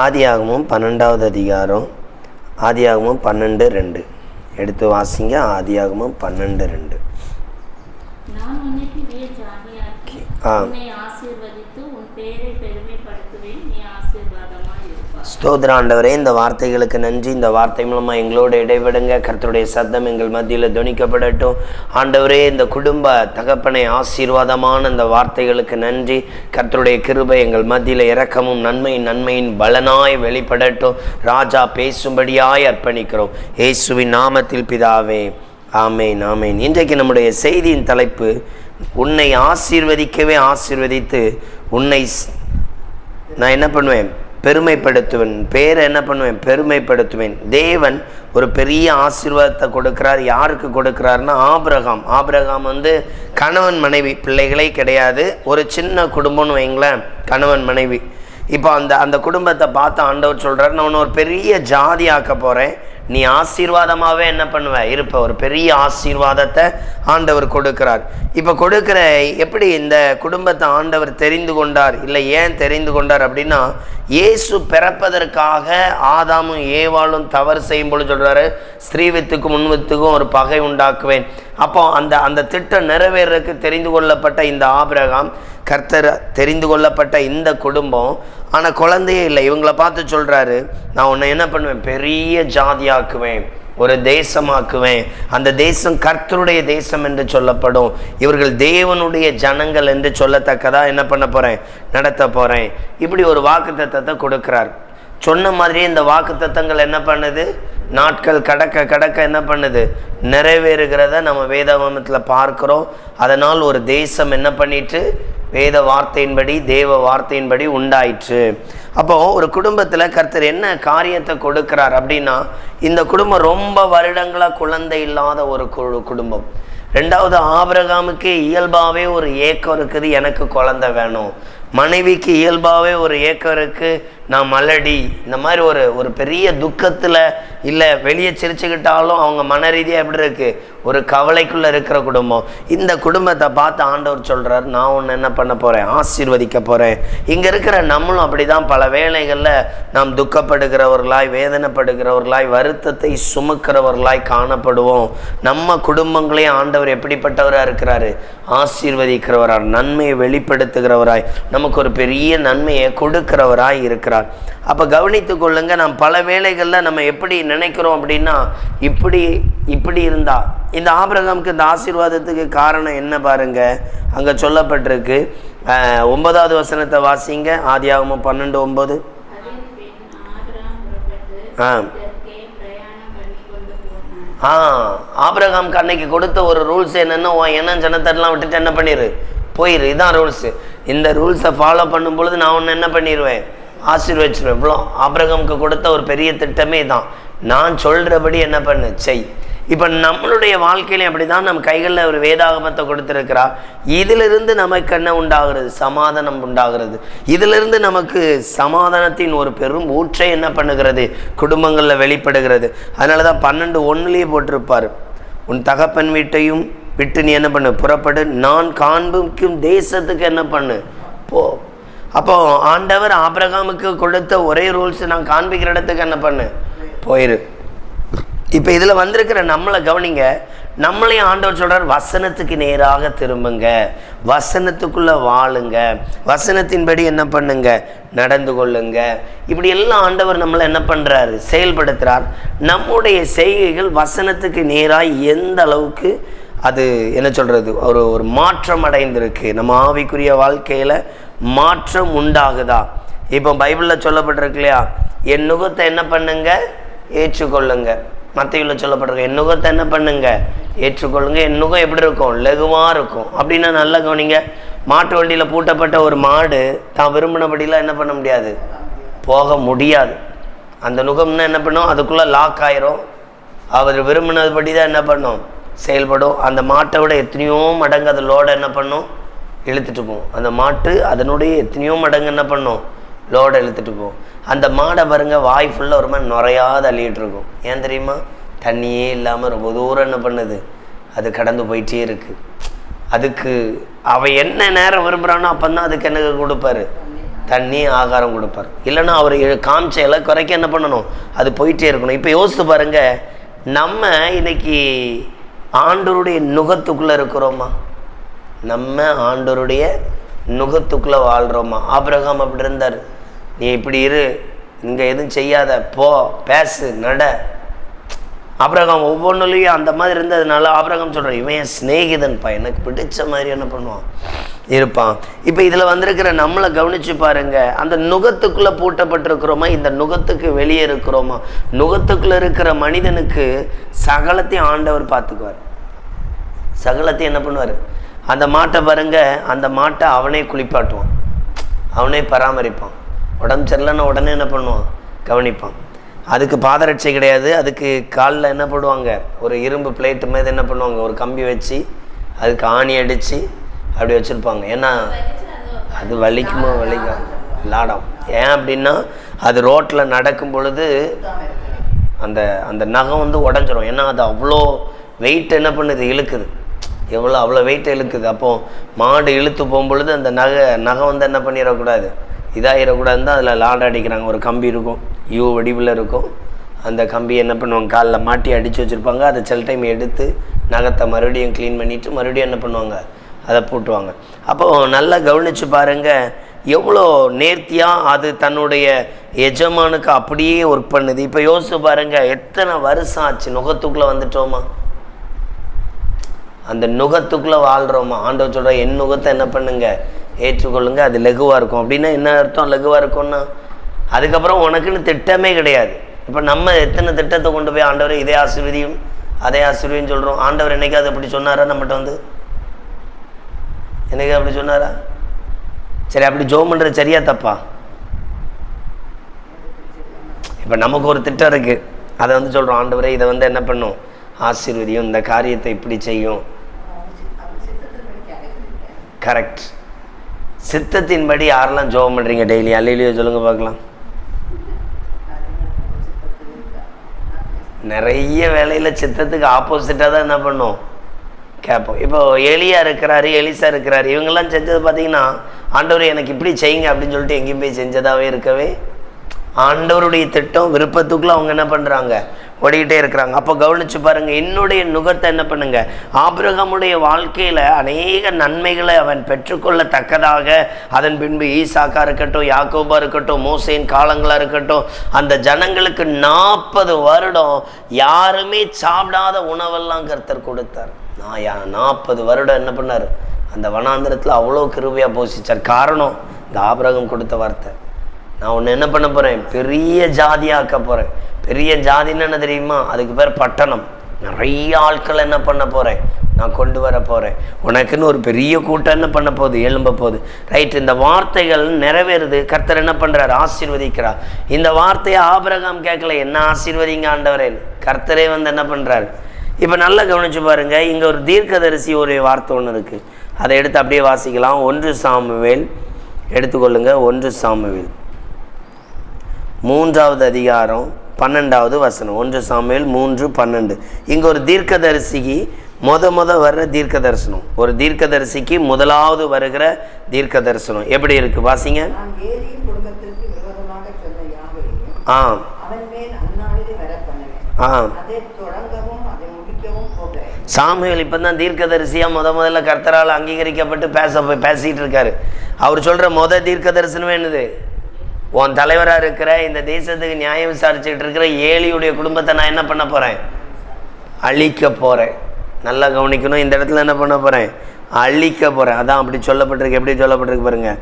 ஆதியாகமும் பன்னெண்டாவது அதிகாரம் ஆதியாகமும் பன்னெண்டு ரெண்டு எடுத்து வாசிங்க ஆதியாகமும் பன்னெண்டு ரெண்டு ஆ. உன்னை ஆசீர்வதித்து உன் பேரை பெருமைப்படுத்துவேன் நீ ஆசீர்வாதமாய் இருப்பாய் ஆண்டவரே இந்த வார்த்தைகளுக்கு நன்றி. இந்த வார்த்தை மூலமாக எங்களோட இடைவிடுங்க. கர்த்தருடைய சத்தம் எங்கள் மத்தியில் துணிக்கப்படட்டும். ஆண்டவரே இந்த குடும்ப தகப்பனை ஆசீர்வாதமான இந்த வார்த்தைகளுக்கு நன்றி. கர்த்தருடைய கிருபை எங்கள் மத்தியில் இறக்கமும் நன்மையின் நன்மையின் பலனாய் வெளிப்படட்டும். ராஜா பேசும்படியாய் அர்ப்பணிக்கிறோம். இயேசுவின் நாமத்தில் பிதாவே ஆமேன் ஆமேன். இன்றைக்கு நம்முடைய செய்தியின் தலைப்பு உன்னை ஆசீர்வதிக்கவே ஆசீர்வதித்து உன்னை நான் என்ன பண்ணுவேன்? பெருமைப்படுத்துவேன். பேரை என்ன பண்ணுவேன்? பெருமைப்படுத்துவேன். தேவன் ஒரு பெரிய ஆசீர்வாதத்தை கொடுக்கிறார். யாருக்கு கொடுக்கிறாருன்னா ஆபிரகாம். ஆபிரகாம் வந்து கணவன் மனைவி பிள்ளைகளே கிடையாது. ஒரு சின்ன குடும்பம்னு வைங்களேன் கணவன் மனைவி. இப்போ அந்த அந்த குடும்பத்தை பார்த்து ஆண்டவர் சொல்கிறார் நான் உன்னை ஒரு பெரிய ஜாதி ஆக்க போகிறேன் நீ ஆசீர்வாதமாகவே என்ன பண்ணுவ? இருப்ப. ஒரு பெரிய ஆசீர்வாதத்தை ஆண்டவர் கொடுக்கிறார். இப்போ கொடுக்குற எப்படி இந்த குடும்பத்தை ஆண்டவர் தெரிந்து கொண்டார்? இல்லை ஏன் தெரிந்து கொண்டார் அப்படின்னா இயேசு பிறப்பதற்காக ஆதாமும் ஏவாளும் தவறு செய்யும் பொழுது சொல்கிறாரு ஸ்ரீவித்துக்கும் முன்வித்துக்கும் ஒரு பகை உண்டாக்குவேன். அப்போ அந்த அந்த திட்டம் நிறைவேறதுக்கு தெரிந்து கொள்ளப்பட்ட இந்த ஆபிரகாம் கர்த்தர் தெரிந்து கொள்ளப்பட்ட இந்த குடும்பம் ஆனால் குழந்தையே இல்லை. இவங்களை பார்த்து சொல்கிறாரு நான் உன்னை என்ன பண்ணுவேன்? பெரிய ஜாதியாக்குவேன். ஒரு தேசமாக்குவேன். அந்த தேசம் கர்த்தருடைய தேசம் என்று சொல்லப்படும். இவர்கள் தேவனுடைய ஜனங்கள் என்று சொல்லத்தக்கதா என்ன பண்ண போகிறேன் நடத்த போகிறேன் இப்படி ஒரு வாக்குத்தத்தத்தை கொடுக்குறார். சொன்ன மாதிரியே இந்த வாக்குத்தத்தங்கள் என்ன பண்ணுது? நாட்கள் கடக்க கடக்க என்ன பண்ணுது? நிறைவேறுகிறத நம்ம வேதாகமத்தில் பார்க்குறோம். அதனால் ஒரு தேசம் என்ன பண்ணிட்டு? வேத வார்த்தையின்படி தேவ வார்த்தையின்படி உண்டாயிற்று. அப்போ ஒரு குடும்பத்தில் கர்த்தர் என்ன காரியத்தை கொடுக்கிறார் அப்படின்னா இந்த குடும்பம் ரொம்ப வருடங்களாக குழந்தை இல்லாத ஒரு குடும்பம். ரெண்டாவது ஆபிரகாமுக்கு இயல்பாகவே ஒரு ஏக்கம் இருக்குது எனக்கு குழந்தை வேணும். மனைவிக்கு இயல்பாகவே ஒரு ஏக்கம் இருக்குது நான் மலடி. இந்த மாதிரி ஒரு ஒரு பெரிய துக்கத்தில் இல்லை வெளியே சிரிச்சுக்கிட்டாலும் அவங்க மன ரீதியாக எப்படி இருக்குது ஒரு கவலைக்குள்ளே இருக்கிற குடும்பம். இந்த குடும்பத்தை பார்த்து ஆண்டவர் சொல்கிறார் நான் ஒன்று என்ன பண்ண போகிறேன் ஆசீர்வதிக்க போகிறேன் இங்கே இருக்கிற நம்மளும் அப்படி தான் பல வேளைகளில் நாம் துக்கப்படுகிறவர்களாய் வேதனைப்படுகிறவர்களாய் வருத்தத்தை சுமக்கிறவர்களாய் காணப்படுவோம். நம்ம குடும்பங்களையும் ஆண்டவர் எப்படிப்பட்டவராக இருக்கிறாரு? ஆசீர்வதிக்கிறவராய் நன்மையை வெளிப்படுத்துகிறவராய் நமக்கு ஒரு பெரிய நன்மையை கொடுக்கிறவராய் இருக்கிறார். அப்போ கவனித்து கொள்ளுங்க நாம் பல வேலைகளில் நம்ம எப்படி நினைக்கிறோம் அப்படின்னா இப்படி இப்படி இருந்தா. இந்த ஆபிரகாமுக்கு இந்த ஆசீர்வாதத்துக்கு காரணம் என்ன பாருங்க? அங்கே சொல்லப்பட்டிருக்கு. ஒன்பதாவது வசனத்தை வாசிங்க. ஆதியாகமும் பன்னெண்டு ஒம்பது ஆ. ஆ ஆபிரகாம்க்கு அன்னைக்கு கொடுத்த ஒரு ரூல்ஸ் என்னென்னா உன் என்ன ஜனத்தெல்லாம் விட்டுட்டு என்ன பண்ணிடு போயிரு. இதான் ரூல்ஸு. இந்த ரூல்ஸை ஃபாலோ பண்ணும் பொழுது நான் ஒன்று என்ன பண்ணிடுவேன் ஆசீர்வச்சிருவேன் எவ்வளோ ஆபிரகமுக்கு கொடுத்த ஒரு பெரிய திட்டமே தான் நான் சொல்கிறபடி என்ன பண்ணு? செய். இப்போ நம்மளுடைய வாழ்க்கையிலையும் அப்படி தான் நம்ம கைகளில் ஒரு வேதாகமத்தை கொடுத்துருக்கிறா. இதிலிருந்து நமக்கு என்ன உண்டாகிறது? சமாதானம் உண்டாகிறது. இதிலிருந்து நமக்கு சமாதானத்தின் ஒரு பெரும் ஊற்றை என்ன பண்ணுகிறது? குடும்பங்களில் வெளிப்படுகிறது. அதனால தான் பன்னெண்டு ஒன்றுலேயே போட்டிருப்பார். உன் தகப்பன் வீட்டையும் விட்டு நீ என்ன பண்ணு? புறப்படு. நான் காண்பிக்கும் தேசத்துக்கு என்ன பண்ணு? போ. அப்போ ஆண்டவர் ஆபிரகாமுக்கு கொடுத்த ஒரே ரூல்ஸ் நான் காண்பிக்கிற இடத்துக்கு என்ன பண்ணு? போயிரு. இப்போ இதில் வந்திருக்கிற நம்மளை கவனிங்க. நம்மளையும் ஆண்டவர் சொல்றார் வசனத்துக்கு நேராக திரும்புங்க. வசனத்துக்குள்ள வாழுங்க. வசனத்தின்படி என்ன பண்ணுங்க? நடந்து கொள்ளுங்க. இப்படி எல்லாம் ஆண்டவர் நம்மளை என்ன பண்றாரு? செயல்படுத்துறார். நம்முடைய செய்கைகள் வசனத்துக்கு நேராக எந்த அளவுக்கு அது என்ன சொல்றது? ஒரு ஒரு மாற்றம் அடைந்திருக்கு நம்ம ஆவிக்குரிய வாழ்க்கையில மாற்றம் உண்டாகுதா? இப்போ பைபிளில் சொல்லப்பட்டிருக்கு இல்லையா என் நுகத்தை என்ன பண்ணுங்க? ஏற்றுக்கொள்ளுங்க. மத்தியில் சொல்லப்பட்டிருக்கு என் நுகத்தை என்ன பண்ணுங்க? ஏற்றுக்கொள்ளுங்க. என் நுகம் எப்படி இருக்கும்? லகுவாக இருக்கும். அப்படின்னா நல்லா கவனிங்க. மாட்டு வண்டியில் பூட்டப்பட்ட ஒரு மாடு தான் விரும்பினபடிலாம் என்ன பண்ண முடியாது? போக முடியாது. அந்த நுகம்னா என்ன பண்ணும்? அதுக்குள்ளே லாக் ஆயிரும். அவர் விரும்பினதுபடி தான் என்ன பண்ணும்? செயல்படும். அந்த மாட்டை விட எத்தனையோ மடங்கு அது லோடை என்ன பண்ணும்? இழுத்துட்டு போகும் அந்த மாட்டு அதனுடைய எத்தனையோ மடங்கு என்ன பண்ணும்? லோடை இழுத்துட்டு போகும் அந்த மாடை பாருங்க வாய் ஃபுல்லாக ஒரு மாதிரி நுறையாத அள்ளிகிட்டு இருக்கும். ஏன் தெரியுமா? தண்ணியே இல்லாமல் ரொம்ப தூரம் என்ன பண்ணுது? அது கடந்து போயிட்டே இருக்குது அதுக்கு அவன் என்ன நேரம் விரும்புகிறானோ அப்போ தான் அதுக்கு என்ன கொடுப்பாரு? தண்ணி ஆகாரம் கொடுப்பார். இல்லைன்னா அவர் காமிச்ச இலை குறைக்க என்ன பண்ணணும்? அது போயிட்டே இருக்கணும். இப்போ யோசித்து பாருங்கள் நம்ம இன்னைக்கு ஆண்டோருடைய நுகத்துக்குள்ளே இருக்கிறோமா? நம்ம ஆண்டவருடைய நுகத்துக்குள்ளே வாழ்கிறோமா ஆபிரகாம் அப்படி இருந்தார். நீ இப்படி இரு இங்கே எதுவும் செய்யாத போ பேசு நட. ஆபிரகாம் ஒவ்வொன்றுலையும் அந்த மாதிரி இருந்ததுனால ஆபிரகாம் சொல்கிறான் இவன் என் சிநேகிதன்ப்பா எனக்கு பிடிச்ச மாதிரி என்ன பண்ணுவான்? இருப்பான். இப்போ இதில் வந்திருக்கிற நம்மளை கவனிச்சு பாருங்கள் அந்த நுகத்துக்குள்ளே பூட்டப்பட்டிருக்கிறோமா? இந்த நுகத்துக்கு வெளியே இருக்கிறோமா? நுகத்துக்குள்ளே இருக்கிற மனிதனுக்கு சகலத்தையும் ஆண்டவர் பார்த்துக்குவார். சகலத்தையும் என்ன பண்ணுவார்? அந்த மாட்டை பாருங்க அந்த மாட்டை அவனே குளிப்பாட்டுவான். அவனே பராமரிப்பான். உடம்பு சரியில்லைன்னா உடனே என்ன பண்ணுவான்? கவனிப்பான். அதுக்கு பாதரட்சை கிடையாது. அதுக்கு காலில் என்ன பண்ணுவாங்க ஒரு இரும்பு பிளேட்டு மீது என்ன பண்ணுவாங்க? ஒரு கம்பி வச்சு அதுக்கு ஆணி அடித்து அப்படி வச்சுருப்பாங்க. ஏன்னா அது வலிக்குமோ? வலிக்கும் லாடம். ஏன் அப்படின்னா அது ரோட்டில் நடக்கும் பொழுது அந்த அந்த நகம் வந்து உடஞ்சிரும். ஏன்னா அது அவ்வளோ வெயிட் என்ன பண்ணுது? இழுக்குது. எவ்வளோ அவ்வளோ வெயிட் இழுக்குது. அப்போது மாடு இழுத்து போகும்பொழுது அந்த நகை நகை வந்து என்ன பண்ணிடக்கூடாது? இதாகிடக்கூடாதுன்னு தான் அதில் லாட அடிக்கிறாங்க. ஒரு கம்பி இருக்கும் யூ வடிவில் இருக்கும். அந்த கம்பி என்ன பண்ணுவாங்க? காலில் மாட்டி அடித்து வச்சுருப்பாங்க. அதை சில டைம் எடுத்து நகத்தை மறுபடியும் க்ளீன் பண்ணிவிட்டு மறுபடியும் என்ன பண்ணுவாங்க? அதை பூட்டுவாங்க. அப்போது நல்லா கவனித்து பாருங்கள் எவ்வளோ நேர்த்தியாக அது தன்னுடைய எஜமானுக்கு அப்படியே ஒர்க் பண்ணுது. இப்போ யோசிச்சு பாருங்க. எத்தனை வருஷம் ஆச்சு? நுகத்துக்குள்ளே வந்துட்டோமா? அந்த நுகத்துக்குள்ளே வாழ்கிறோமா ஆண்டவர் சொல்கிற என் நுகத்தை என்ன பண்ணுங்க? ஏற்றுக்கொள்ளுங்க அது லகுவாக இருக்கும். அப்படின்னா என்ன அர்த்தம்? லகுவாக இருக்கும்னா அதுக்கப்புறம் உனக்குன்னு திட்டமே கிடையாது. இப்போ நம்ம எத்தனை திட்டத்தை கொண்டு போய் ஆண்டவர் இதே ஆசிர்வதியும் அதே ஆசிர்வதியும் சொல்கிறோம் ஆண்டவர் என்னைக்காவது அப்படி சொன்னாரா நம்மகிட்ட வந்து? என்னைக்கு அப்படி சொன்னாரா? சரி அப்படி ஜோம் பண்ணுறது சரியா தப்பா? இப்போ நமக்கு ஒரு திட்டம் இருக்குது அதை வந்து சொல்கிறோம் ஆண்டவரே இதை வந்து என்ன பண்ணும்? ஆசீர்வதியும் இந்த காரியத்தை இப்படி செய்யும். கரெக்ட் சித்தத்தின்படி யாரெல்லாம் ஜோபம் பண்ணுறீங்க டெய்லி அல்லையிலையோ சொல்லுங்க பார்க்கலாம். நிறைய வேலையில் சித்தத்துக்கு ஆப்போசிட்டாக தான் என்ன பண்ணும்? கேட்போம். இப்போ எலியா இருக்கிறாரு எலிசா இருக்கிறாரு இவங்கெல்லாம் செஞ்சது பார்த்தீங்கன்னா ஆண்டவர் எனக்கு இப்படி செய்யுங்க அப்படின்னு சொல்லிட்டு எங்கேயும் போய் செஞ்சதாகவே இருக்கவே ஆண்டவருடைய திட்டம் விருப்பத்துக்குள்ள அவங்க என்ன பண்ணுறாங்க ஓடிக்கிட்டே இருக்கிறாங்க. அப்போ கவனிச்சு பாருங்கள் என்னுடைய நுகர்த்தை என்ன பண்ணுங்கள் ஆபிரகமுடைய வாழ்க்கையில் அநேக நன்மைகளை அவன் பெற்றுக்கொள்ளத்தக்கதாக அதன் பின்பு ஈசாக்கா இருக்கட்டும் யாக்கோபா இருக்கட்டும் மோசையின் காலங்களாக இருக்கட்டும் அந்த ஜனங்களுக்கு நாற்பது வருடம் யாருமே சாப்பிடாத உணவெல்லாம் கருத்தர் கொடுத்தார். நான் நாற்பது வருடம் என்ன பண்ணார்? அந்த வனாந்திரத்தில் அவ்வளோ கிருபையாக போஷிச்சார் காரணம் இந்த ஆபிரகம் கொடுத்த வார்த்தை. நான் ஒன்று என்ன பண்ண போகிறேன் பெரிய ஜாதியாக்க போகிறேன் பெரிய ஜாதின்னு என்ன தெரியுமா? அதுக்கு பேர் பட்டணம். நிறைய ஆட்கள் என்ன பண்ண போகிறேன் நான் கொண்டு வர போகிறேன் உனக்குன்னு ஒரு பெரிய கூட்டம் என்ன பண்ண போகுது? எழும்ப போகுது. ரைட் இந்த வார்த்தைகள் நிறைவேறுது. கர்த்தர் என்ன பண்ணுறாரு ஆசீர்வதிக்கிறார். இந்த வார்த்தையை ஆபிரகாம் கேட்கல. என்ன ஆசீர்வதிங்க ஆண்டவரேன் கர்த்தரே வந்து என்ன பண்ணுறாரு இப்போ நல்லா கவனிச்சு பாருங்க. இங்கே ஒரு தீர்க்கதரிசி ஒரு வார்த்தை ஒன்று இருக்குது அதை எடுத்து அப்படியே வாசிக்கலாம். ஒன்று சாமுவேல். எடுத்துக்கொள்ளுங்க. ஒன்று சாமுவேல். மூன்றாவது அதிகாரம் பன்னெண்டாவது வசனம். ஒன்று சாமுவேல் மூன்று பன்னெண்டு. இங்கே ஒரு தீர்க்கதரிசிக்கு முத முத வர்ற தீர்க்க தரிசனம் ஒரு தீர்க்கதரிசிக்கு முதலாவது வருகிற தீர்க்க தரிசனம் எப்படி இருக்கு? வாசிங்க. ஆ ஆ சாமுவேல் இப்போ தான் தீர்க்கதரிசியாக முத முதல்ல கர்த்தரால் அங்கீகரிக்கப்பட்டு பேச போய் பேசிகிட்டு இருக்காரு. அவர் சொல்கிற முத தீர்க்க தரிசனம் என்னது? உன் தலைவராக இருக்கிற இந்த தேசத்துக்கு நியாயம் விசாரிச்சுக்கிட்டு இருக்கிற ஏழியுடைய குடும்பத்தை நான் என்ன பண்ண போகிறேன் அழிக்க போகிறேன் நல்லா கவனிக்கணும் இந்த இடத்துல என்ன பண்ண போகிறேன் அழிக்க போகிறேன் அதான் அப்படி சொல்லப்பட்டிருக்கு. எப்படி சொல்லப்பட்டிருக்கு பாருங்க.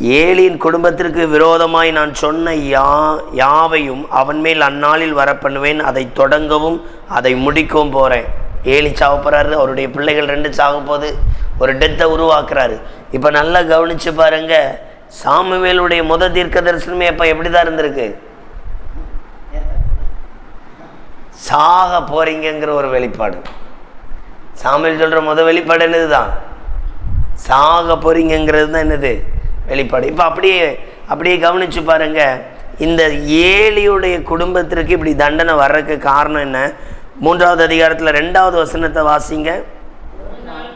ஏலியின் குடும்பத்திற்கு விரோதமாய் நான் சொன்ன யா யாவையும் அவன் மேல் அந்நாளில் வர பண்ணுவேன் அதை தொடங்கவும் அதை முடிக்கவும் போகிறேன் ஏலி சாகப்போகிறாரு போகிறாரு அவருடைய பிள்ளைகள் ரெண்டு சாக ஒரு டெத்தை உருவாக்குறாரு. இப்போ நல்லா கவனிச்சு பாருங்கள் சாமுவேலுடைய முத தீர்க்க தரிசனமே அப்போ எப்படி தான் இருந்திருக்கு? சாக போறீங்கிற ஒரு வெளிப்பாடு. சாமுவேல் சொல்கிற முத வெளிப்பாடு என்னது தான் சாக போறீங்கிறது தான் என்னது? வெளிப்பாடு. இப்போ அப்படியே அப்படியே கவனிச்சு பாருங்க. இந்த ஏழியுடைய குடும்பத்திற்கு இப்படி தண்டனை வர்றதுக்கு காரணம் என்ன? மூன்றாவது அதிகாரத்தில் ரெண்டாவது வசனத்தை வாசிங்க ஒரு நாள்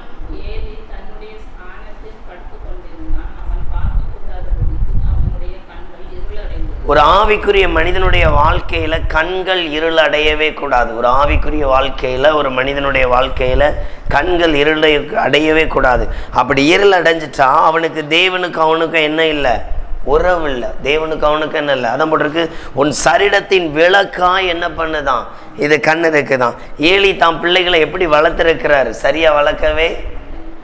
ஏலி தன்னுடைய ஸ்தானத்தில் படுத்துக் கொண்டிருந்தான் அவன் பார்க்கக்கூடாதபடி ஒரு ஆவிக்குரிய மனிதனுடைய வாழ்க்கையில கண்கள் இருள் அடையவே கூடாது. ஒரு ஆவிக்குரிய வாழ்க்கையில ஒரு மனிதனுடைய வாழ்க்கையில கண்கள் இருளை அடையவே கூடாது. அப்படி இருள் அடைஞ்சிட்டா அவனுக்கு தேவனுக்கு அவனுக்கும் என்ன இல்லை? உறவு இல்லை. தேவனுக்கு அவனுக்கு என்ன இல்லை? அதான் போட்டிருக்கு. உன் சரிடத்தின் விளக்காய் என்ன பண்ணுதான்? இது கண் இருக்குதான். ஏலி தான் பிள்ளைகளை எப்படி வளர்த்துருக்கிறாரு? சரியா வளர்க்கவே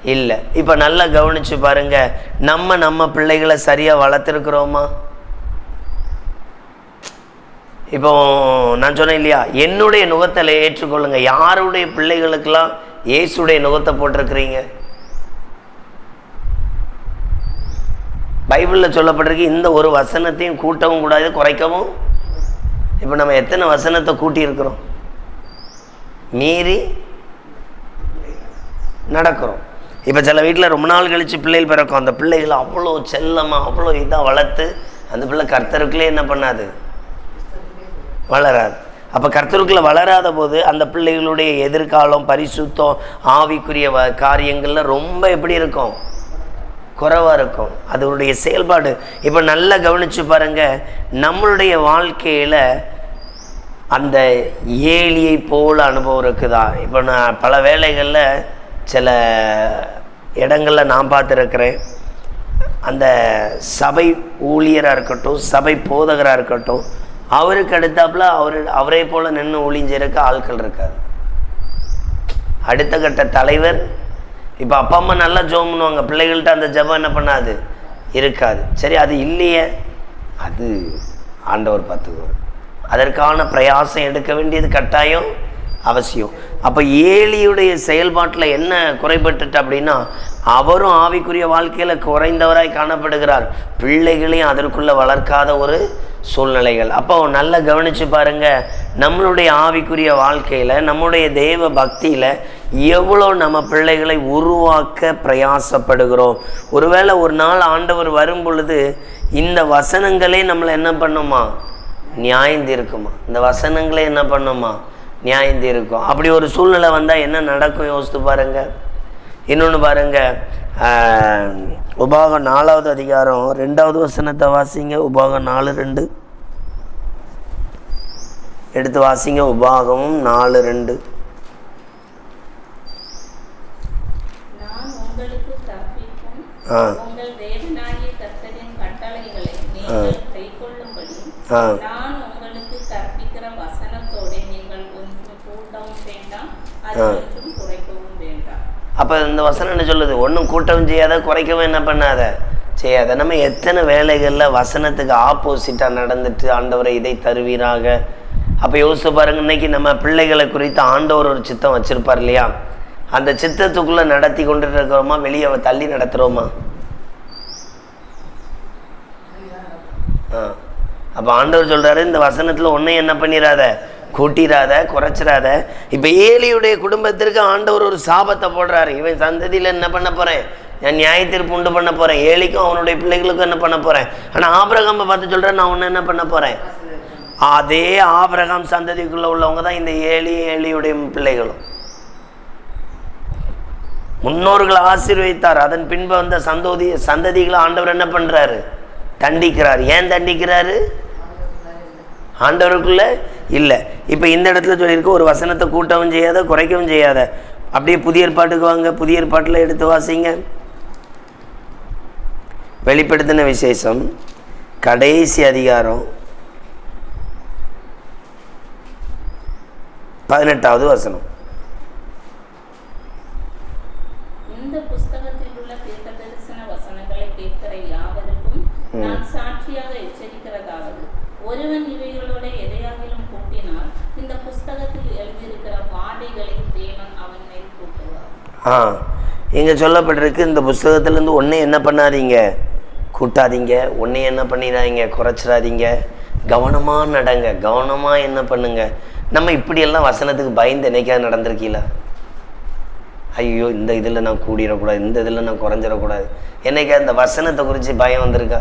இல்லை. இப்போ நல்லா கவனிச்சு பாருங்க. நம்ம நம்ம பிள்ளைகளை சரியாக வளர்த்துருக்குறோமா? இப்போ நான் சொன்னேன் இல்லையா என்னுடைய நுகத்தில் ஏற்றுக்கொள்ளுங்க. யாருடைய பிள்ளைகளுக்கெல்லாம் இயேசுடைய நுகத்தை போட்டிருக்கிறீங்க? பைபிளில் சொல்லப்பட்டிருக்கு இந்த ஒரு வசனத்தையும் கூட்டவும் கூடாது குறைக்கவும். இப்போ நம்ம எத்தனை வசனத்தை கூட்டியிருக்கிறோம்? மீறி நடக்கிறோம். இப்போ சில வீட்டில் ரொம்ப நாள் கழித்து பிள்ளைகள் பிறக்கும். அந்த பிள்ளைகளை அவ்வளோ செல்லமாக அவ்வளோ இதாக வளர்த்து அந்த பிள்ளை கர்த்தருக்குள்ளே என்ன பண்ணாது? வளராது. அப்போ கர்த்தருக்குள்ள வளராத போது அந்த பிள்ளைகளுடைய எதிர்காலம் பரிசுத்தம் ஆவிக்குரிய வ காரியங்கள்ல ரொம்ப எப்படி இருக்கும்? குறைவாக இருக்கும். அதனுடைய செயல்பாடு. இப்போ நல்லா கவனிச்சு பாருங்க. நம்மளுடைய வாழ்க்கையில் அந்த ஏலியை போல அனுபவம் இருக்குதா? இப்போ நான் பல வேலைகளில் சில இடங்களில் நான் பார்த்துருக்கிறேன். அந்த சபை ஊழியராக இருக்கட்டும் சபை போதகராக இருக்கட்டும் அவருக்கு அடுத்தாப்புல அவர் அவரை போல நின்று ஒளிஞ்சிருக்க ஆட்கள் இருக்காது. அடுத்த கட்ட தலைவர் இப்போ அப்பா அம்மா நல்லா ஜெபம் பண்ணுவாங்க பிள்ளைகள்கிட்ட அந்த ஜெபம் என்ன பண்ணாது? இருக்காது. சரி அது இல்லையே. அது ஆண்டவர் பார்த்துக்குவார். அதற்கான பிரயாசம் எடுக்க வேண்டியது கட்டாயம் அவசியம். அப்போ ஏலியுடைய செயல்பாட்டில் என்ன குறைபட்டுட்டு அப்படின்னா அவரும் ஆவிக்குரிய வாழ்க்கையில் குறைந்தவராய் காணப்படுகிறார். பிள்ளைகளையும் அதற்குள்ளே வளர்க்காத ஒரு சூழ்நிலைகள். அப்போ நல்லா கவனிச்சு பாருங்க நம்மளுடைய ஆவிக்குரிய வாழ்க்கையில் நம்முடைய தெய்வ பக்தியில் எவ்வளோ நம்ம பிள்ளைகளை உருவாக்க பிரயாசப்படுகிறோம். ஒருவேளை ஒரு நாள் ஆண்டவர் வரும் பொழுது இந்த வசனங்களே நம்மளை என்ன பண்ணுமா? நியாயந்திருக்குமா? இந்த வசனங்களே என்ன பண்ணுமா? நியாயந்திருக்கும். அப்படி ஒரு சூழ்நிலை வந்தால் என்ன நடக்கும்? யோசித்து பாருங்க. இன்னொன்று பாருங்க. ஆஹ், உபாகம் நாலாவது அதிகாரம் ரெண்டாவது வசனத்தை வாசிங்க. உபாகம் நாலு ரெண்டு. எடுத்து வாசிங்க. உபாகமும் நாலு ரெண்டு. ஆ. ஆ நான் உங்களுக்கு கற்பிக்கிற வசனத்தோட நீங்கள் ஒன்றும் கூட்டவும் வேண்டாம் அது ஆ. ஒன்றும் குறைக்கவும் வேண்டாம் அப்போ இந்த வசனம் என்ன சொல்லுது? ஒன்றும் கூட்டம் செய்யாத குறைக்கவும் என்ன பண்ணாத? செய்யாத. நம்ம எத்தனை வேலைகளில் வசனத்துக்கு ஆப்போசிட்டாக நடந்துட்டு ஆண்டவரை இதை தருவீராக? அப்போ யோசிச்சு பாருங்க இன்னைக்கு நம்ம பிள்ளைகளை குறித்து ஆண்டவர் ஒரு சித்தம் வச்சுருப்பார் இல்லையா? அந்த சித்தத்துக்குள்ளே நடத்தி கொண்டுட்டு இருக்கிறோமா வெளியே தள்ளி நடத்துகிறோமா ஆ. அப்போ ஆண்டவர் சொல்கிறாரு இந்த வசனத்தில் ஒன்றையும் என்ன பண்ணிடாத கூட்டிடாத குறைச்சிடாத இப்போ ஏலியுடைய குடும்பத்திற்கு ஆண்டவர் ஒரு சாபத்தை போடுறாரு. இவன் சந்ததியில் என்ன பண்ண போகிறேன் நான் நியாய உண்டு பண்ண போகிறேன் ஏலிக்கும் அவனுடைய பிள்ளைகளுக்கும் என்ன பண்ண போகிறேன் ஆனால் ஆபிரகாமை பார்த்து சொல்கிறேன் நான் ஒன்று என்ன பண்ண போகிறேன் அதே ஆபிரகாம் சந்ததிக்குள்ளே உள்ளவங்க தான் இந்த ஏலி ஏலியுடைய பிள்ளைகளும். முன்னோர்களை ஆசீர்வதித்தார். அதன் பின்பு வந்த சந்தோதி சந்ததிகளை ஆண்டவர் என்ன பண்றாரு? தண்டிக்கிறார். ஏன் தண்டிக்கிறாரு? ஆண்டவருக்குள்ளே இல்லை. இப்போ இந்த இடத்துல சொல்லியிருக்க ஒரு வசனத்தை கூட்டவும் செய்யாத குறைக்கவும் செய்யாத. அப்படியே புதிய ஏற்பாட்டுக்கு வாங்க புதிய ஏற்பாட்டில் எடுத்து வாசிங்க. வெளிப்படுத்தின விசேஷம் கடைசி அதிகாரம் பதினெட்டாவது வசனம் இந்த புஸ்தகத்தில் உள்ள தீர்க்க தரிசன வசனங்களை கேட்கிற யாவருக்கும் நான் சாட்சியாக எச்சரிக்கிறதாவது ஒருவன் இவைகளோட எதையாகிலும் கூட்டினால் இந்த புஸ்தகத்தில் எழுதியிருக்கிற வாடைகளை தேவன் அவன் மேல் கூட்டுவார் ஆ. இங்கே சொல்லப்பட்டிருக்கு இந்த புஸ்தகத்துலேருந்து ஒன்றே என்ன பண்ணாதீங்க? கூட்டாதீங்க. ஒன்றே என்ன பண்ணிடாதீங்க? குறைச்சிடாதீங்க. கவனமாக நடங்க. கவனமாக என்ன பண்ணுங்க? நம்ம இப்படியெல்லாம் வசனத்துக்கு பயந்து என்னைக்காவது நடந்திருக்கீங்களா? ஐயோ இந்த இதில் நான் கூடிடக்கூடாது. இந்த இதில் நான் குறைஞ்சிடக்கூடாது. என்னைக்கா இந்த வசனத்தை குறித்து பயம் வந்திருக்கா?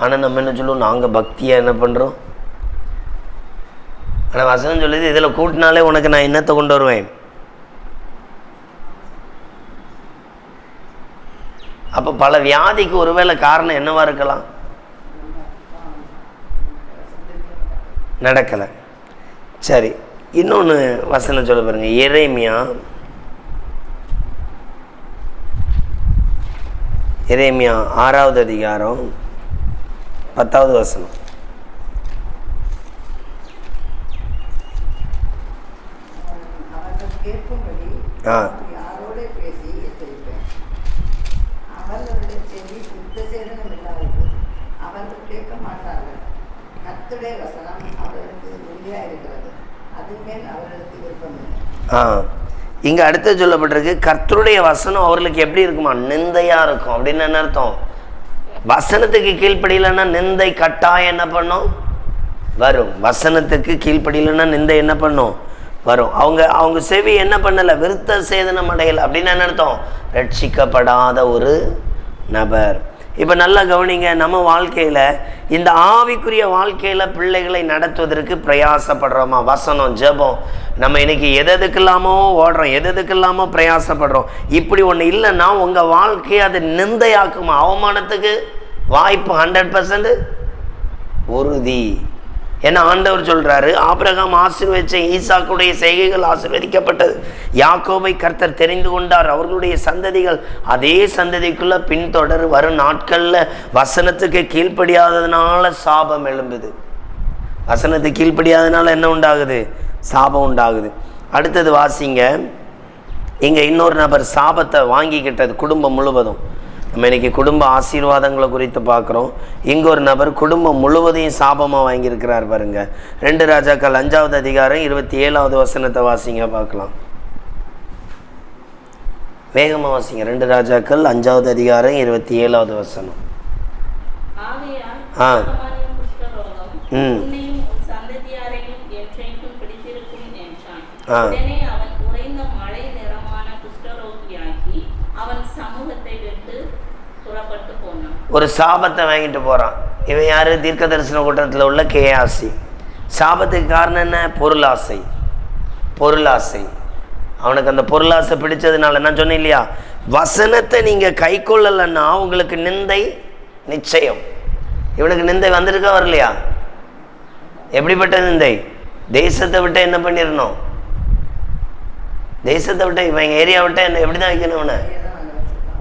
ஆனால் நம்ம என்ன சொல்லுவோம்? நாங்கள் பக்தியாக என்ன பண்ணுறோம் ஆனால் வசனம் சொல்லுது இதில் கூட்டினாலே உனக்கு நான் என்னத்தை கொண்டு வருவேன்? அப்போ பல வியாதிக்கு ஒருவேளை காரணம் என்னவா இருக்கலாம்? நடக்கலை. சரி இன்னொன்று வசனம் சொல்ல பாருங்க. எரேமியா. எரேமியா ஆறாவது அதிகாரம் பத்தாவது வசனம். ஆ. யாரோட பேசி எச்சரிப்பேன் அவர்களுடைய செவி சுத்த சேதனம் இல்லாதது அவர்கள் கேட்க மாட்டார்கள் கர்த்தருடைய வசனம் அவர்களுக்கு உறுதியா இருக்கிறது அது மேல் அவர்களுக்கு விருப்பமில்லை ஆ. இங்கே அடுத்து சொல்லப்பட்டிருக்கு கர்த்தருடைய வசனம் அவர்களுக்கு எப்படி இருக்குமா? நிந்தையாக இருக்கும். அப்படின்னு என்ன அர்த்தம்? வசனத்துக்கு கீழ்ப்படியிலன்னா நிந்தை கட்டாயம் என்ன பண்ணும்? வரும். வசனத்துக்கு கீழ்ப்படியிலன்னா நிந்தை என்ன பண்ணும்? வரும். அவங்க அவங்க செவி என்ன பண்ணலை? விருத்த சேதனம் அடையலை. அப்படின்னு என்ன அர்த்தம்? ரட்சிக்கப்படாத ஒரு நபர். இப்போ நல்லா கவனிங்க நம்ம வாழ்க்கையில் இந்த ஆவிக்குரிய வாழ்க்கையில் பிள்ளைகளை நடத்துவதற்கு பிரயாசப்படுறோமா? வசனம் ஜெபம். நம்ம இன்னைக்கு எதெதுக்கெல்லாமோ ஓடுறோம் எதெதுக்கெல்லாமோ பிரயாசப்படுறோம். இப்படி ஒன்று இல்லைன்னா உங்கள் வாழ்க்கையை அது நிந்தையாக்குமா? அவமானத்துக்கு வாய்ப்பு ஹண்ட்ரட் பர்சன்ட் உறுதி. ஏன்னா ஆண்டவர் சொல்றாரு? ஆபிரகாம் ஆசீர்வதிச்ச ஈசாக்குடைய செய்கைகள் ஆசிர்வதிக்கப்பட்டது. யாக்கோபை கர்த்தர் தெரிந்து கொண்டார். அவர்களுடைய சந்ததிகள் அதே சந்ததிக்குள்ள பின்தொடர் வரும் நாட்கள்ல வசனத்துக்கு கீழ்ப்படியாததுனால சாபம் எழும்புது. வசனத்துக்கு கீழ்ப்படியாததுனால என்ன உண்டாகுது? சாபம் உண்டாகுது. அடுத்தது வாசிங்க. இங்க இன்னொரு நபர் சாபத்தை வாங்கிக்கிட்டது குடும்பம் முழுவதும். நம்ம இன்னைக்கு குடும்ப ஆசீர்வாதங்களை குறித்து பார்க்குறோம் இங்க ஒரு நபர் குடும்பம் முழுவதையும் சாபமாக வாங்கியிருக்கிறார் பாருங்க ரெண்டு ராஜாக்கள் அஞ்சாவது அதிகாரம் இருபத்தி ஏழாவது வசனத்தை வாசிங்க பார்க்கலாம் வேகமாக வாசிங்க ரெண்டு ராஜாக்கள் அஞ்சாவது அதிகாரம் இருபத்தி ஏழாவது வசனம் ஆ. ம். ஆ. ஒரு சாபத்தை வாங்கிட்டு போகிறான் இவன் யார்? தீர்க்க தரிசன கூட்டத்தில் உள்ள கேஆசி சாபத்துக்கு காரணம் என்ன? பொருளாசை. பொருளாசை. அவனுக்கு அந்த பொருளாசை பிடிச்சதுனால நான் சொன்னேன் இல்லையா? வசனத்தை நீங்கள் கை கொள்ளலைன்னா உங்களுக்கு நிந்தை நிச்சயம். இவனுக்கு நிந்தை வந்திருக்கா வரலையா? எப்படிப்பட்ட நிந்தை? தேசத்தை விட்டு என்ன பண்ணிடணும்? தேசத்தை விட்டு இவன் எங்கள் ஏரியா விட்டு என்ன? எப்படி தான் வைக்கணும் அவனை?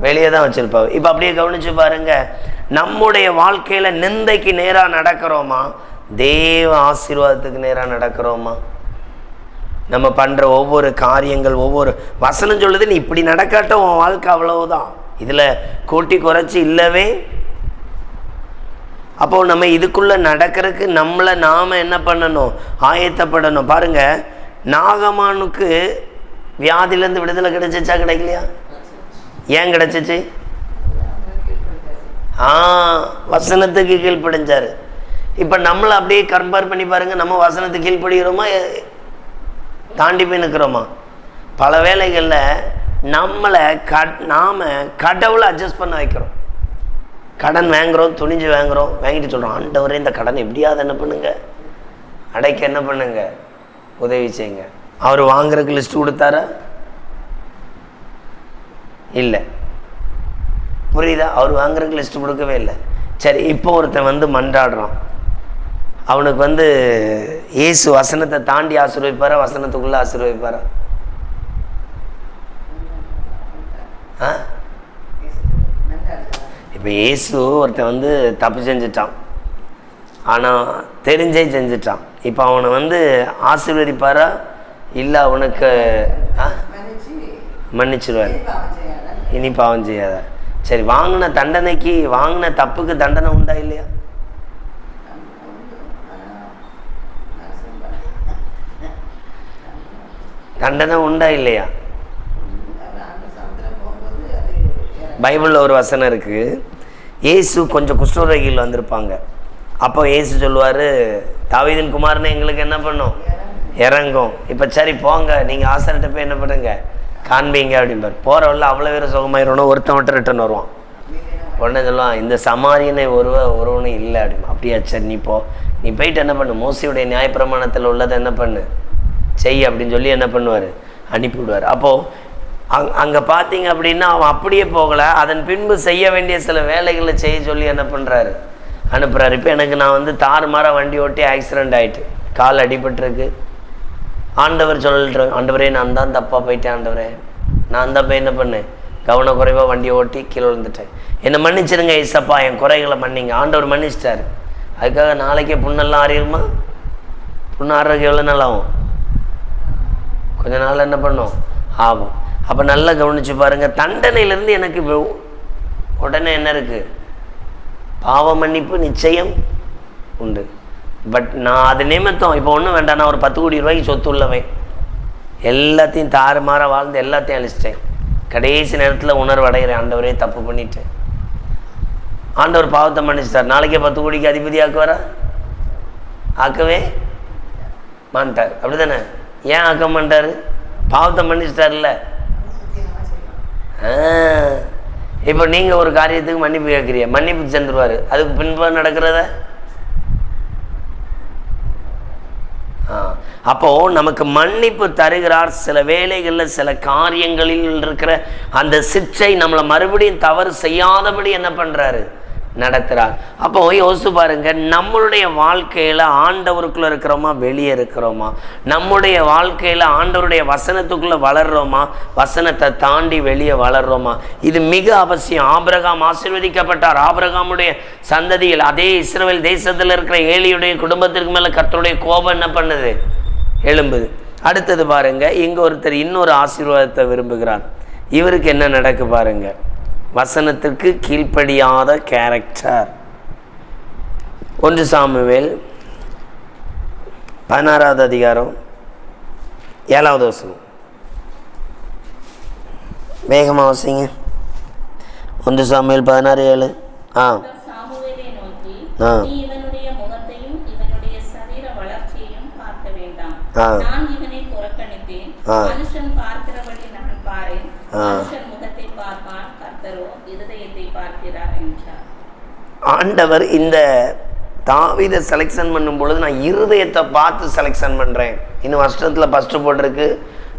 வெளியே தான் வச்சிருப்பாங்க இப்போ அப்படியே கவனிச்சு பாருங்க. நம்முடைய வாழ்க்கையில் நிந்தைக்கு நேராக நடக்கிறோமா? தேவ ஆசீர்வாதத்துக்கு நேராக நடக்கிறோமா? நம்ம பண்ணுற ஒவ்வொரு காரியங்கள் ஒவ்வொரு வசனம் சொல்லுது நீ இப்படி நடக்காட்ட உன் வாழ்க்கை அவ்வளவுதான். இதில் கூட்டி குறைச்சி இல்லவே. அப்போ நம்ம இதுக்குள்ளே நடக்கிறதுக்கு நம்மளை நாம என்ன பண்ணணும்? ஆயத்தப்படணும். பாருங்க நாகமானுக்கு வியாதியிலேருந்து விடுதலை கிடைச்சிச்சா கிடைக்கலையா? ஏன் கிடச்சிச்சு? ஆ வசனத்துக்கு கீழ்ப்படிஞ்சாரு. இப்போ நம்மளை அப்படியே கம்பேர் பண்ணி பாருங்க நம்ம வசனத்துக்கு கீழ்ப்படுகிறோமா? தாண்டி போய் நிற்கிறோமா பல வேளைகளில் நம்மளை கட் நாம கடவுளை அட்ஜஸ்ட் பண்ண வைக்கிறோம். கடன் வாங்குறோம் துணிஞ்சு வாங்குறோம் வாங்கிட்டு சொல்கிறோம் ஆண்டவரே இந்த கடன் எப்படியாவது என்ன பண்ணுங்க? அடைக்க என்ன பண்ணுங்க? உதவி செய்யுங்க. அவர் வாங்குறதுக்கு லிஸ்ட் கொடுத்தாரா? இல்லை. புரியுதா? அவர் வாங்குறதுக்கு லிஸ்ட் கொடுக்கவே இல்லை. சரி இப்போ ஒருத்தன் வந்து மன்றாடுறான். அவனுக்கு வந்து இயேசு வசனத்தை தாண்டி ஆசீர்வதிப்பாரா? வசனத்துக்குள்ளே ஆசீர்வதிப்பாரா? ஆ? இப்போ இயேசு ஒருத்தன் வந்து தப்பு செஞ்சிட்டான். ஆனால் தெரிஞ்சே செஞ்சிட்டான். இப்போ அவனை வந்து ஆசீர்வதிப்பாரா? இல்லை அவனுக்கு ஆ? மன்னிச்சிருவார். இனி பாவம் செய்யாத. சரி வாங்கின தண்டனைக்கு வாங்கின தப்புக்கு தண்டனை உண்டா இல்லையா? தண்டனை உண்டா இல்லையா? பைபிளில் ஒரு வசனம் இருக்குது இயேசு கொஞ்சம் குஷ்டரோகிகள் வந்திருப்பாங்க. அப்போ இயேசு சொல்லுவார் தாவீதின் குமார்னு எங்களுக்கு என்ன பண்ணும்? இறங்கும். இப்போ சரி போங்க. நீங்கள் ஆசாரிட்ட போய் என்ன பண்ணுங்க? காண்பீங்க அப்படிம்பார். போகிற வழில அவ்வளோ பேர் சுகமாயிரணும் ஒருத்தன் மட்டும் ரிட்டன் வருவான். உடனே சொல்லுவான் இந்த சமாரியனை ஒருவ ஒருவனும் இல்லை அப்படிமா அப்படியா சரி நீ போ. நீ போயிட்டு என்ன பண்ணு? மோசியுடைய நியாயப்பிரமாணத்தில் உள்ளதை என்ன பண்ணு? செய் அப்படின்னு சொல்லி என்ன பண்ணுவார்? அனுப்பிவிடுவார் அப்போது அங் அங்கே பார்த்தீங்க அப்படின்னா அவன் அப்படியே போகலை. அதன் பின்பு செய்ய வேண்டிய சில வேலைகளை செய்ய சொல்லி என்ன பண்ணுறாரு அனுப்புகிறாரு இப்போ எனக்கு நான் வந்து தாறுமாறாக வண்டி ஓட்டி ஆக்சிடெண்ட் ஆயிட்டு. கால் அடிபட்டிருக்கு. ஆண்டவர் சொல்லிட்டு ஆண்டவரே நான் தான் தப்பாக போயிட்டேன் ஆண்டவரே. நான் தான் போய் என்ன பண்ணேன் கவனக்குறைவாக வண்டியை ஓட்டி கீழே விழுந்துட்டேன். என்னை மன்னிச்சிருங்க ஐசப்பா என் குறைகளை மன்னிங்க. ஆண்டவர் மன்னிச்சிட்டாரு. அதுக்காக நாளைக்கே புண்ணெல்லாம் ஆறிடுமா? புண்ணு ஆறுறதுக்கு எவ்வளோ நாள் ஆகும்? கொஞ்ச நாள் என்ன பண்ணும்? ஆகும். அப்போ நல்லா கவனிச்சு பாருங்கள் தண்டனையிலேருந்து எனக்கு உடனே என்ன இருக்குது பாவ மன்னிப்பு நிச்சயம் உண்டு. பட் நான் அது நிமித்தம் இப்போ ஒன்றும் வேண்டாம் நான் ஒரு பத்து கோடி ரூபாய்க்கு சொத்து உள்ளவன். எல்லாத்தையும் தாறுமாற வாழ்ந்து எல்லாத்தையும் அழிச்சிட்டேன். கடைசி நேரத்தில் உணர்வு அடைகிறேன் ஆண்டவரே தப்பு பண்ணிட்டேன். ஆண்டவர் பாவத்தை மன்னிச்சிட்டார். நாளைக்கே பத்து கோடிக்கு அதிபதி ஆக்குவாரா? ஆக்கவே மாட்டார். அப்படிதானே? ஏன் ஆக்க மாட்டார்? பாவத்தை மன்னிச்சிட்டார்ல. இப்போ நீங்கள் ஒரு காரியத்துக்கு மன்னிப்பு கேட்குறீங்க. மன்னிப்பு சென்றுருவார் அதுக்கு பின்பு நடக்கிறத? அப்போது அப்போ நமக்கு மன்னிப்பு தருகிறார் சில வேலைகளில் சில காரியங்களில் இருக்கிற அந்த சிற்றை நம்மளை மறுபடியும் தவறு செய்யாதபடி என்ன பண்றாரு? நடத்துகிறார் அப்போ யோசிச்சு பாருங்க நம்மளுடைய வாழ்க்கையில் ஆண்டவருக்குள்ளே இருக்கிறோமா வெளியே இருக்கிறோமா? நம்முடைய வாழ்க்கையில் ஆண்டவருடைய வசனத்துக்குள்ளே வளர்றோமா? வசனத்தை தாண்டி வெளியே வளர்றோமா? இது மிக அவசியம். ஆபிரகாம் ஆசிர்வதிக்கப்பட்டார். ஆபிரகாமுடைய சந்ததியில் அதே இஸ்ரேல் தேசத்தில் இருக்கிற ஏழியுடைய குடும்பத்திற்கு மேலே கர்த்தருடைய கோபம் என்ன பண்ணுது? எழும்புது. அடுத்தது பாருங்க இங்கே ஒருத்தர் இன்னொரு ஆசீர்வாதத்தை விரும்புகிறார். இவருக்கு என்ன நடக்கு பாருங்க? வசனத்திற்கு கீழ்ப்படியாத கேரக்டர் ஒன்று சாமுவேல் பதினாறாவது அதிகாரம் ஏழாவது வசனம். வேகமாக வசிங்க. ஒன்று சாமுவேல் பதினாறு ஏழு. ஆ. ஆ. ஆ. ஆ. ஆ. மனுஷன் முகத்தை பார்ப்பான் கர்த்தரோ இருதயத்தை பார்க்கிறார் என்றார். ஆண்டவர் இந்த தாவிதை செலெக்ஷன் பண்ணும் பொழுது நான் இருதயத்தை பார்த்து செலெக்ஷன் பண்ணுறேன் இன்னும் வருஷத்தில் ஃபஸ்ட்டு போட்டிருக்கு.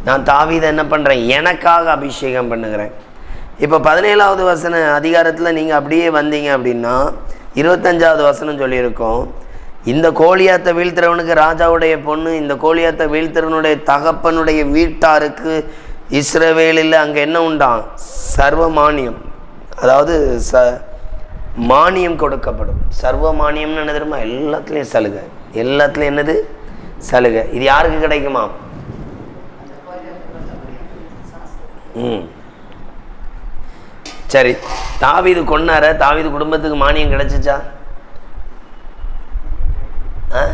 நான் தாவீதை என்ன பண்ணுறேன் எனக்காக அபிஷேகம் பண்ணுகிறேன். இப்போ பதினேழாவது வசன அதிகாரத்தில் நீங்கள் அப்படியே வந்தீங்க அப்படின்னா இருபத்தஞ்சாவது வசனம் சொல்லியிருக்கோம். இந்த கோழியாத்தை வீழ்த்துறவனுக்கு ராஜாவுடைய பொண்ணு இந்த கோழியாத்தை வீழ்த்திறவனுடைய தகப்பனுடைய வீட்டாருக்கு இஸ்ரவேலில் அங்கே என்ன உண்டான் சர்வமானியம். அதாவது ச மானியம் கொடுக்கப்படும். சர்வ மானியம்னு என்ன தெரியுமா? எல்லாத்துலேயும் சலுகை. எல்லாத்துலேயும் என்னது? சலுகை. இது யாருக்கு கிடைக்குமா? ம். சரி. தாவீது கொண்டார தாவீது குடும்பத்துக்கு மானியம் கிடைச்சிச்சா? தாவிது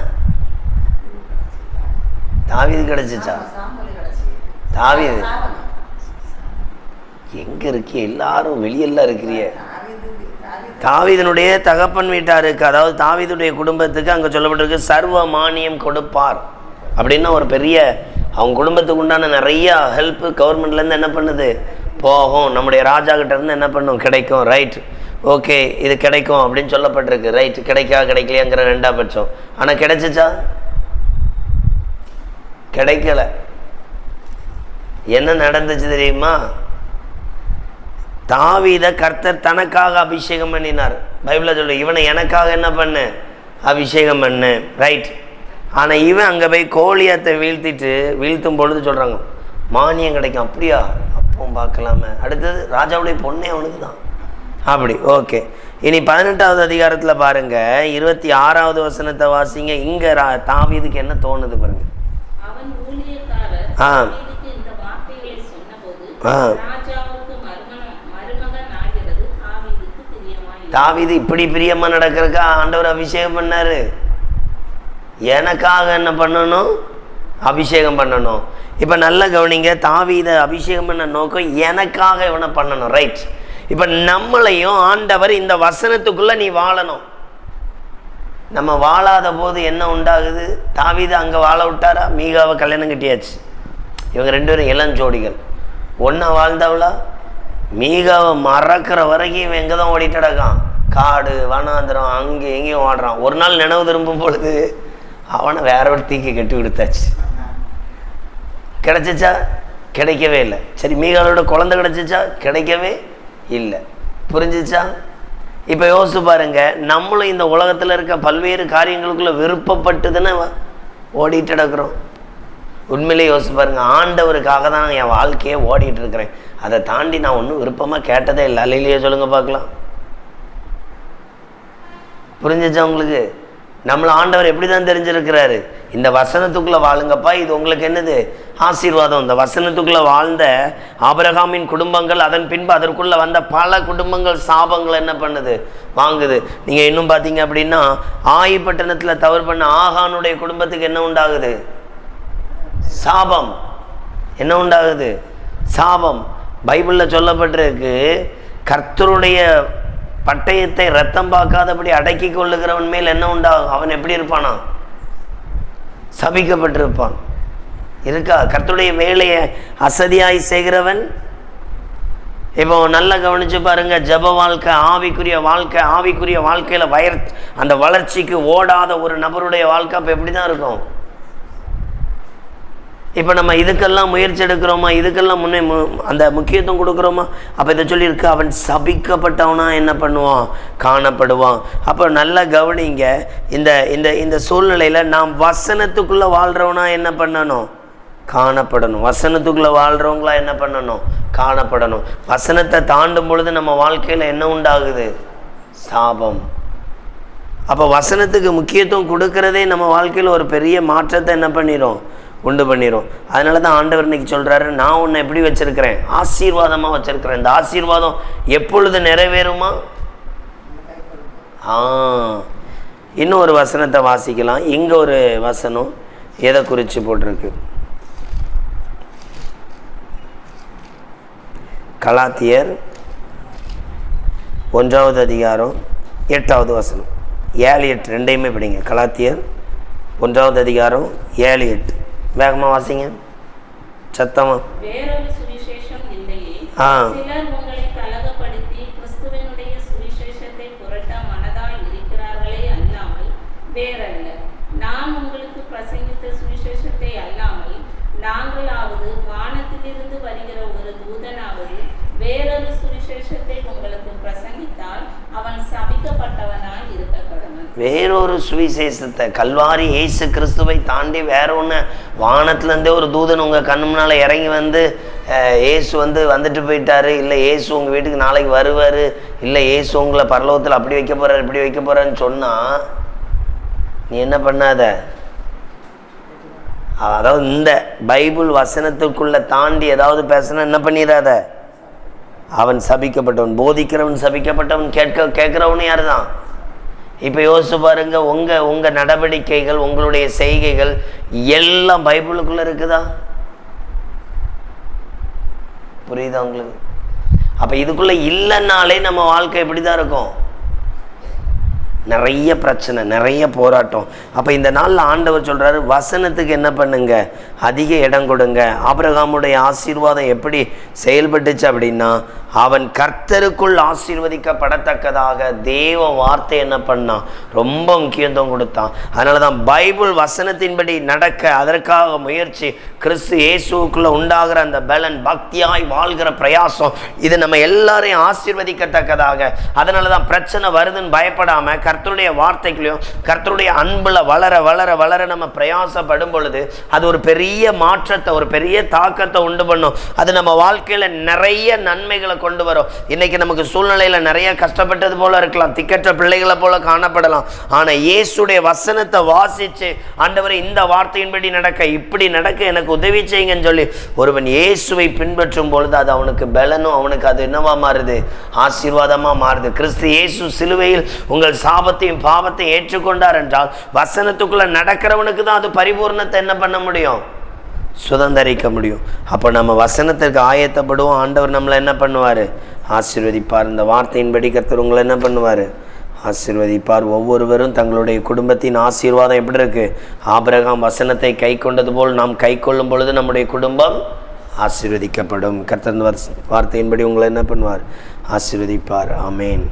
தாவீது கிடைச்சிச்சா? தாவிது. எங்க இருக்கிய எல்லாரும் வெளியெல்லாம் இருக்கிறிய. தாவிதனுடைய தாவீதனுடைய தகப்பன் வீட்டாருக்கு அதாவது தாவிதனுடைய குடும்பத்துக்கு அங்கே சொல்லப்பட்டிருக்கு சர்வ மானியம் கொடுப்பார். அப்படின்னா ஒரு பெரிய அவங்க குடும்பத்துக்கு உண்டான நிறைய ஹெல்ப் கவர்மெண்ட்லேருந்து என்ன பண்ணுது? போகும். நம்முடைய ராஜா கிட்டேருந்து என்ன பண்ணும்? கிடைக்கும். ரைட் ஓகே இது கிடைக்கும் அப்படின்னு சொல்லப்பட்டிருக்கு. ரைட் கிடைக்கா கிடைக்கலையாங்கிற ரெண்டா பட்சம். ஆனால் கிடைச்சிச்சா? கிடைக்கல. என்ன நடந்துச்சு தெரியுமா? தாவீத கர்த்தர் தனக்காக அபிஷேகம் பண்ணினார். பைபிளில் சொல்லு இவனை எனக்காக என்ன பண்ணு? அபிஷேகம் பண்ணு. ரைட் ஆனால் இவன் அங்கே போய் கோழியத்தை வீழ்த்திட்டு வீழ்த்தும் பொழுது சொல்கிறாங்க மானியம் கிடைக்கும். அப்படியா? அப்பவும் பார்க்கலாமே. அடுத்தது ராஜாவுடைய பொண்ணே அவனுக்கு தான் அப்படி ஓகே இனி பதினெட்டாவது அதிகாரத்தில் பாருங்க இருபத்தி ஆறாவது வசனத்தை வாசிங்க. இங்கே ரா தாவீதுக்கு என்ன தோணுது பாருங்க. ஆ. ஆ. தாவிது இப்படி பிரியமா நடக்கிறக்கா ஆண்டவர் அபிஷேகம் பண்ணாரு. எனக்காக என்ன பண்ணணும்? அபிஷேகம் பண்ணணும். இப்போ நல்ல கவனிங்க தாவீதை அபிஷேகம் பண்ண நோக்கம் எனக்காக இவனை பண்ணணும் ரைட் இப்போ நம்மளையும் ஆண்டவர் இந்த வசனத்துக்குள்ள நீ வாழணும். நம்ம வாழாத போது என்ன உண்டாகுது? தாவிதை அங்கே வாழ விட்டாரா? மீகாவை கல்யாணம் கட்டியாச்சு. இவங்க ரெண்டு பேரும் இளஞ்சோடிகள். ஒன்றா வாழ்ந்தவளா? மீகாவை மறக்கிற வரைக்கும் இவன் எங்கே தான் ஓடிட்டு கிடக்கான் காடு வனாந்திரம் அங்கே எங்கேயும் ஓடுறான். ஒரு நாள் நினைவு திரும்பும் பொழுது அவனை வேற ஒரு தீக்கி கட்டி கொடுத்தாச்சு கிடைச்சிச்சா? கிடைக்கவே இல்லை. சரி மீகாவோட குழந்தை கிடைச்சிச்சா? கிடைக்கவே இல்லை. புரிஞ்சிச்சா? இப்போ யோசிச்சு பாருங்க நம்மளும் இந்த உலகத்தில் இருக்க பல்வேறு காரியங்களுக்குள்ளே விருப்பப்பட்டுதானே ஓடிட்டு கிடக்குறோம். உண்மையிலே யோசிச்சு பாருங்கள் ஆண்டவருக்காக தான் நான் என் வாழ்க்கையே ஓடிட்டு இருக்கிறேன். அதை தாண்டி நான் ஒன்றும் விருப்பமாக கேட்டதே இல்லை. அலையிலேயே சொல்லுங்கள் பார்க்கலாம். புரிஞ்சிச்சா உங்களுக்கு? நம்மளை ஆண்டவர் எப்படி தான் தெரிஞ்சிருக்கிறாரு? இந்த வசனத்துக்குள்ளே வாழுங்கப்பா இது உங்களுக்கு என்னது? ஆசீர்வாதம். இந்த வசனத்துக்குள்ளே வாழ்ந்த ஆபரகாமின் குடும்பங்கள் அதன் பின்பு அதற்குள்ளே வந்த பல குடும்பங்கள் சாபங்கள் என்ன பண்ணுது? வாங்குது. நீங்கள் இன்னும் பார்த்தீங்க அப்படின்னா ஆயிப்பட்டினத்தில் தவறு பண்ண ஆகானுடைய குடும்பத்துக்கு என்ன உண்டாகுது? சாபம். என்ன உண்டாகுது? சாபம். பைபிளில் சொல்லப்பட்டிருக்கு கர்த்தருடைய பட்டயத்தை ரத்தம் பார்க்காதபடி அடக்கி கொள்ளுகிறவன் மேல் என்ன உண்டாகும்? அவன் எப்படி இருப்பானா? சபிக்கப்பட்டிருப்பான். இருக்கா? கர்த்தருடைய வேலையை அசதியாய் செய்கிறவன்? இப்போ நல்லா கவனிச்சு பாருங்க ஜெப வாழ்க்கை ஆவிக்குரிய வாழ்க்கை ஆவிக்குரிய வாழ்க்கையில வயர் அந்த வளர்ச்சிக்கு ஓடாத ஒரு நபருடைய வாழ்க்கை அப்போ எப்படி தான் இருக்கும்? இப்போ நம்ம இதுக்கெல்லாம் முயற்சி எடுக்கிறோமா? இதுக்கெல்லாம் முன்னே மு- அந்த முக்கியத்துவம் கொடுக்குறோமா? அப்போ இதை சொல்லியிருக்கு அவன் சபிக்கப்பட்டவனா என்ன பண்ணுவான்? காணப்படுவான். அப்போ நல்லா கவனிங்க இந்த இந்த இந்த சூழ்நிலையில் நாம் வசனத்துக்குள்ளே வாழ்கிறவனா என்ன பண்ணணும்? காணப்படணும். வசனத்துக்குள்ளே வாழ்கிறவங்களா என்ன பண்ணணும்? காணப்படணும். வசனத்தை தாண்டும் பொழுது நம்ம வாழ்க்கையில் என்ன உண்டாகுது? சாபம். அப்போ வசனத்துக்கு முக்கியத்துவம் கொடுக்கறதே நம்ம வாழ்க்கையில் ஒரு பெரிய மாற்றத்தை என்ன பண்ணிடும் உண்டு பண்ணிடும் அதனால தான் ஆண்டவர் இன்னைக்கு சொல்கிறாரு நான் உன்னை எப்படி வச்சுருக்கிறேன்? ஆசீர்வாதமாக வச்சுருக்கிறேன். இந்த ஆசீர்வாதம் எப்பொழுது நிறைவேறுமா? ஆ. இன்னும் ஒரு வசனத்தை வாசிக்கலாம். இங்கே ஒரு வசனம் எதை குறித்து போட்டிருக்கு? கலாத்தியர் ஒன்றாவது அதிகாரம் எட்டாவது வசனம். ஏழு எட்டு ரெண்டையுமே படிங்க. கலாத்தியர் ஒன்றாவது அதிகாரம் ஏழு எட்டு. வேகமாக வாசிங்க. சத்தமா. வேறொரு சுவிசேஷம் இல்லையே. ஆ. சிலர் உங்களை கலகப்படுத்தி கிறிஸ்துவனுடைய சுவிசேஷத்தை புரட்ட மனதாய் இருக்கிறார்களே அல்லாமல் வேறல்ல. நான் உங்களுக்கு பிரசங்கித்த சுவிசேஷத்தை அல்லாமல் நாங்களாவது வானத்திலிருந்து வருகிற ஒரு தூதனாவது வேறொரு சுவிசேஷத்தை உங்களுக்கு பிரசங்கித்தால் அவன் சபிக்கப்பட்டவனாய் இருக்க கடவன் வேறொரு சுவிசேஷத்தை கல்வாரி இயேசு கிறிஸ்துவை தாண்டி வேற ஒன்று வானத்துலேருந்தே ஒரு தூதன் உங்கள் கண்ணு முன்னால் இறங்கி வந்து ஏசு இயேசு வந்து வந்துட்டு போயிட்டாரு இல்லை ஏசு உங்கள் வீட்டுக்கு நாளைக்கு வருவார் இல்லை இயேசு உங்களை பரலோகத்தில் அப்படி வைக்க போகிறார் இப்படி வைக்க போகிறான்னு சொன்னால் நீ என்ன பண்ணாத? அதாவது இந்த பைபிள் வசனத்துக்குள்ள தாண்டி ஏதாவது பேசினா என்ன பண்ணிடாத அவன் சபிக்கப்பட்டவன் போதிக்கிறவன் சபிக்கப்பட்டவன் கேட்க கேட்குறவனு யார் தான் இப்போ யோசிச்சு பாருங்க உங்கள் உங்கள் நடவடிக்கைகள் உங்களுடைய செய்கைகள் எல்லாம் பைபிளுக்குள்ள இருக்குதா? புரியுதா உங்களுக்கு? அப்போ இதுக்குள்ளே இல்லைன்னாலே நம்ம வாழ்க்கை இப்படி தான் இருக்கும். நிறைய பிரச்சனை நிறைய போராட்டம். அப்போ இந்த நாளில் ஆண்டவர் சொல்றாரு வசனத்துக்கு என்ன பண்ணுங்க? அதிக இடம் கொடுங்க. ஆபிரகாமுடைய ஆசீர்வாதம் எப்படி செயல்பட்டுச்சு அப்படின்னா அவன் கர்த்தருக்குள் ஆசீர்வதிக்கப்படத்தக்கதாக தேவ வார்த்தை என்ன பண்ணான் ரொம்ப முக்கியத்துவம் கொடுத்தான். அதனால தான் பைபிள் வசனத்தின்படி நடக்க அதற்காக முயற்சி கிறிஸ்து இயேசுக்குள்ளே உண்டாகிற அந்த பலன் பக்தியாய் வாழ்கிற பிரயாசம் இது நம்ம எல்லாரையும் ஆசீர்வதிக்கத்தக்கதாக. அதனால தான் பிரச்சனை வருதுன்னு பயப்படாமல் கர்த்தருடைய வார்த்தைகளையும் கர்த்தருடைய அன்புல வளர வளர வளர நம்ம பிரயாசப்படும் பொழுது அது ஒரு பெரிய மாற்றத்தை ஒரு பெரிய தாக்கத்தை உண்டு பண்ணும். அது நம்ம வாழ்க்கையில நிறைய நன்மைகளை கொண்டு வரும். இன்னைக்கு நமக்கு சூழ்நிலையில நிறைய கஷ்டப்பட்டது போல இருக்கலாம். திக்கற்ற பிள்ளைகளை போல காணப்படலாம். ஆனா இயேசுடைய வசனத்தை வாசிச்சு ஆண்டவரை இந்த வார்த்தையின்படி நடக்க இப்படி நடக்க எனக்கு உதவி செய்யுங்கன்னு சொல்லி ஒருவன் இயேசுவை பின்பற்றும் பொழுது அது அவனுக்கு பலனும் அவனுக்கு அது என்னவா மாறுது? ஆசீர்வாதமா மாறுது. கிறிஸ்து இயேசு சிலுவையில் உங்கள் சாபத்தையும் பாவத்தையும் ஏற்றுக்கொண்டார் என்றால் வசனத்துக்குள்ள நடக்கிறவனுக்கு தான் அது பரிபூர்ணத்தை என்ன பண்ண முடியும்? சுதந்தரிக்க முடியும். அப்போ நம்ம வசனத்திற்கு ஆயத்தப்படுவோம். ஆண்டவர் நம்மளை என்ன பண்ணுவார்? ஆசிர்வதிப்பார். இந்த வார்த்தையின்படி கர்த்தர் உங்களை என்ன பண்ணுவார்? ஆசிர்வதிப்பார். ஒவ்வொருவரும் தங்களுடைய குடும்பத்தின் ஆசீர்வாதம் எப்படி இருக்கு? ஆபிரகாம் வசனத்தை கை கொண்டது போல் நாம் கை கொள்ளும் பொழுது நம்முடைய குடும்பம் ஆசீர்வதிக்கப்படும். கர்த்தர் வார்த்தையின்படி உங்களை என்ன பண்ணுவார்? ஆசீர்வதிப்பார். ஆமேன்.